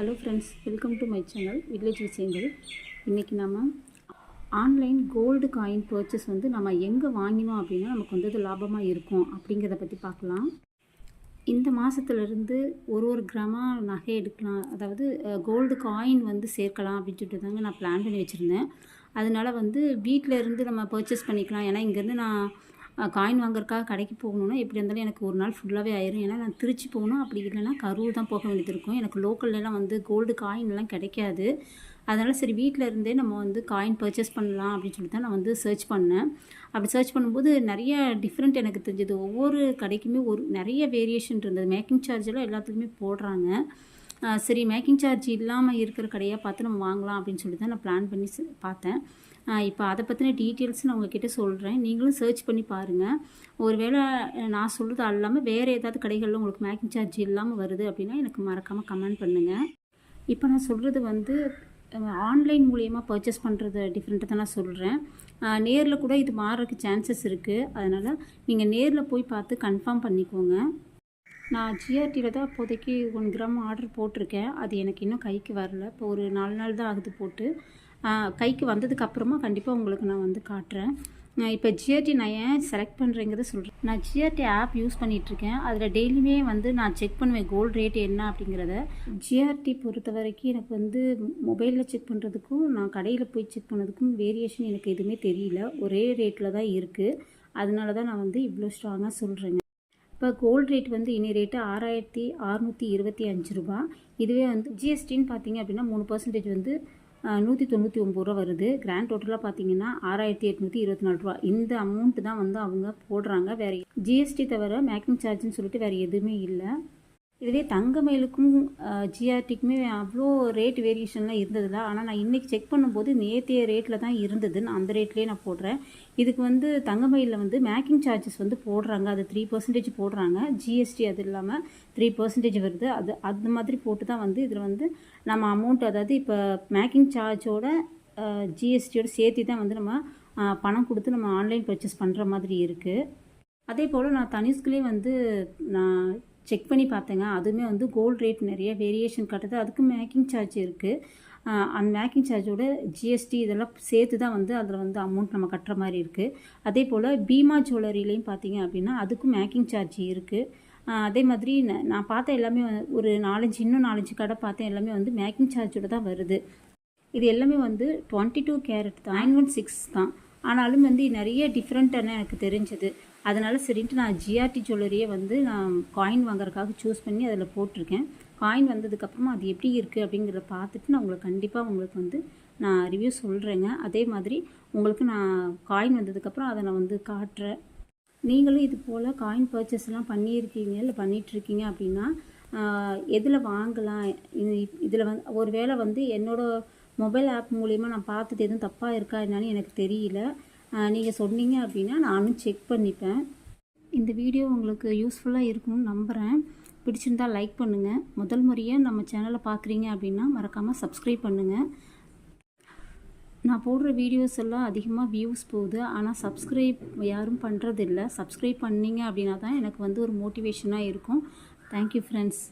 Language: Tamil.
Hello friends welcome to my channel village விஷயங்கள் இன்றைக்கி நம்ம ஆன்லைன் கோல்டு காயின் பர்ச்சேஸ் வந்து நம்ம எங்கே வாங்கினோம் அப்படின்னா நமக்கு வந்து அது லாபமாக இருக்கும் அப்படிங்கிறத பற்றி பார்க்கலாம். இந்த மாதத்துலேருந்து ஒரு ஒரு கிராமாக நகை எடுக்கலாம் அதாவது கோல்டு காயின் வந்து சேர்க்கலாம் அப்படின்னு சொல்லிட்டு தாங்க நான் பிளான் பண்ணி வச்சுருந்தேன். அதனால் வந்து வீட்டில் இருந்து நம்ம பர்ச்சேஸ் பண்ணிக்கலாம். ஏன்னா இங்கேருந்து நான் காயின் வாங்குறதுக்காக கடைக்கு போகணுன்னா எப்படி இருந்தாலும் எனக்கு ஒரு நாள் ஃபுல்லாகவே ஆயிரும். ஏன்னா நான் திருச்சி போகணும் அப்படி இல்லைன்னா கரூர் தான் போக வேண்டியது இருக்கும். எனக்கு லோக்கல்லலாம் வந்து கோல்டு காயின்லாம் கிடைக்காது. அதனால் சரி வீட்டில் இருந்தே நம்ம வந்து காயின் பர்ச்சேஸ் பண்ணலாம் அப்படின்னு சொல்லி தான் நான் வந்து சர்ச் பண்ணேன். அப்படி சர்ச் பண்ணும்போது நிறைய டிஃப்ரெண்ட் எனக்கு தெரிஞ்சது. ஒவ்வொரு கடைக்குமே ஒரு நிறைய வேரியேஷன் இருந்தது. மேக்கிங் சார்ஜெல்லாம் எல்லாத்துக்குமே போடுறாங்க. சரி மேக்கிங் சார்ஜ் இல்லாமல் இருக்கிற கடையாக பார்த்து நம்ம வாங்கலாம் அப்படின்னு சொல்லி தான் நான் பிளான் பண்ணி பார்த்தேன். இப்போ அதை பற்றின டீட்டெயில்ஸ் நான் உங்ககிட்ட சொல்கிறேன் நீங்களும் சர்ச் பண்ணி பாருங்கள் ஒருவேளை நான் சொல்கிறது அல்லாமல் வேறு ஏதாவது கடைகளில் உங்களுக்கு மேக்கிங் சார்ஜ் இல்லாமல் வருது அப்படின்னா எனக்கு மறக்காமல் கமெண்ட் பண்ணுங்கள் இப்போ நான் சொல்கிறது வந்து ஆன்லைன் மூலியமாக பர்ச்சேஸ் பண்ணுறது டிஃப்ரெண்ட்டாக தான் நான் சொல்கிறேன் நேரில் கூட இது மாறுறதுக்கு சான்சஸ் இருக்குது அதனால் நீங்கள் நேரில் போய் பார்த்து கன்ஃபார்ம் பண்ணிக்கோங்க. நான் ஜிஆர்டியில் தான் இப்போதைக்கு ஒன் கிராம் ஆர்டர் போட்டிருக்கேன். அது எனக்கு இன்னும் கைக்கு வரல. இப்போ ஒரு நாலு நாள் தான் ஆகுது போட்டு. கைக்கு வந்ததுக்கு அப்புறமா கண்டிப்பாக உங்களுக்கு நான் வந்து காட்டுறேன். இப்போ ஜிஆர்டி நான் ஏன் செலக்ட் பண்ணுறேங்கிறத சொல்கிறேன் நான் ஜிஆர்டி ஆப் யூஸ் பண்ணிகிட்ருக்கேன் அதில் டெய்லியுமே வந்து நான் செக் பண்ணுவேன் கோல்டு ரேட் என்ன அப்படிங்கிறத. ஜிஆர்டி பொறுத்த வரைக்கும் எனக்கு வந்து மொபைலில் செக் பண்ணுறதுக்கும் நான் கடையில் போய் செக் பண்ணதுக்கும் வேரியேஷன் எனக்கு எதுவுமே தெரியல. ஒரே ரேட்டில் தான் இருக்குது அதனால தான் நான் வந்து இவ்வளோ ஸ்ட்ராங்காக சொல்கிறேங்க இப்போ கோல்டு ரேட் வந்து இனி ரேட்டு ஆறாயிரத்தி அறுநூற்றி இருபத்தி அஞ்சு ரூபா. இதுவே வந்து ஜிஎஸ்டின்னு பார்த்தீங்க அப்படின்னா மூணு பர்சன்டேஜ் வந்து நூற்றி தொண்ணூற்றி ஒம்பது ரூபா வருது. கிராண்ட் டோட்டலாக பார்த்தீங்கன்னா ஆறாயிரத்தி எட்நூற்றி இருபத்தி நாலு ரூபா. இந்த அமௌண்ட் தான் வந்து அவங்க போடுறாங்க. வேறு ஜிஎஸ்டி தவிர மேக்கிங் சார்ஜ்னு சொல்லிட்டு வேறு எதுவுமே இல்லை. இதுவே தங்கமயிலுக்கும் ஜிஆர்டிக்குமே அவ்வளோ ரேட் வேரியேஷன்லாம் இருந்ததில்ல. ஆனால் நான் இன்றைக்கி செக் பண்ணும்போது நேற்றைய ரேட்டில் தான் இருந்தது நான் அந்த ரேட்லேயே நான் போடுறேன். இதுக்கு வந்து தங்கமயிலில் வந்து மேக்கிங் சார்ஜஸ் வந்து போடுறாங்க. அது த்ரீ பர்சன்டேஜ் போடுறாங்க. ஜிஎஸ்டி அது இல்லாமல் த்ரீ பர்சன்டேஜ் வருது. அது அந்த மாதிரி போட்டு தான் வந்து இதில் வந்து நம்ம அமௌண்ட் அதாவது இப்போ மேக்கிங் சார்ஜோட ஜிஎஸ்டியோட சேர்த்து தான் வந்து நம்ம பணம் கொடுத்து நம்ம ஆன்லைன் பர்ச்சேஸ் பண்ணுற மாதிரி இருக்குது அதே போல் நான் தனிஷ்குலேயே வந்து நான் செக் பண்ணி பார்த்தேங்க. அதுவுமே வந்து கோல்டு ரேட் நிறைய வேரியேஷன் காட்டுது. அதுக்கு மேக்கிங் சார்ஜ் இருக்குது அந்த மேக்கிங் சார்ஜோட ஜிஎஸ்டி இதெல்லாம் சேர்த்து தான் வந்து அதில் வந்து அமௌண்ட் நம்ம கட்டுற மாதிரி இருக்குது அதே போல் பீமா ஜுவல்லரிலையும் பார்த்தீங்க அப்படின்னா அதுக்கும் மேக்கிங் சார்ஜ் இருக்குது அதே மாதிரி நான் பார்த்த எல்லாமே ஒரு நாலஞ்சு இன்னும் நாலஞ்சு கடை பார்த்தேன். எல்லாமே வந்து மேக்கிங் சார்ஜோட தான் வருது. இது எல்லாமே வந்து டுவெண்ட்டி டூ கேரட் தான். நைன் ஒன் சிக்ஸ் தான். ஆனாலும் வந்து நிறைய டிஃப்ரெண்ட்டான எனக்கு தெரிஞ்சது. அதனால் சரின்ட்டு நான் ஜிஆர்டி ஜுவல்லரியே வந்து நான் காயின் வாங்குறதுக்காக சூஸ் பண்ணி அதில் போட்டிருக்கேன். காயின் வந்ததுக்கப்புறமா அது எப்படி இருக்குது அப்படிங்கிறத பார்த்துட்டு நான் உங்களுக்கு கண்டிப்பாக உங்களுக்கு வந்து நான் ரிவ்யூ சொல்கிறேங்க அதே மாதிரி உங்களுக்கு நான் காயின் வந்ததுக்கப்புறம் அதை நான் வந்து காட்டுறேன். நீங்களும் இது போல் காயின் பர்ச்சேஸ்லாம் பண்ணியிருக்கீங்க இல்லை பண்ணிகிட்ருக்கீங்க அப்படின்னா எதில் வாங்கலாம்? இதில் வந்து ஒரு வேளை வந்து என்னோடய மொபைல் ஆப் மூலிமா நான் பார்த்துட்டு எதுவும் தப்பாக இருக்கா என்னன்னு எனக்கு தெரியல. நீங்கள் சொன்னீங்க அப்படின்னா நானும் செக் பண்ணிப்பேன். இந்த வீடியோ உங்களுக்கு யூஸ்ஃபுல்லாக இருக்கும்னு நம்புகிறேன் பிடிச்சிருந்தா லைக் பண்ணுங்கள் முதல் முறையாக நம்ம சேனலை பார்க்குறீங்க அப்படின்னா மறக்காமல் சப்ஸ்கிரைப் பண்ணுங்கள் நான் போடுற வீடியோஸ் எல்லாம் அதிகமாக வியூஸ் போகுது. ஆனால் சப்ஸ்கிரைப் யாரும் பண்ணுறதில்ல சப்ஸ்கிரைப் பண்ணிங்க அப்படின்னா தான் எனக்கு வந்து ஒரு மோட்டிவேஷனாக இருக்கும். Thank you friends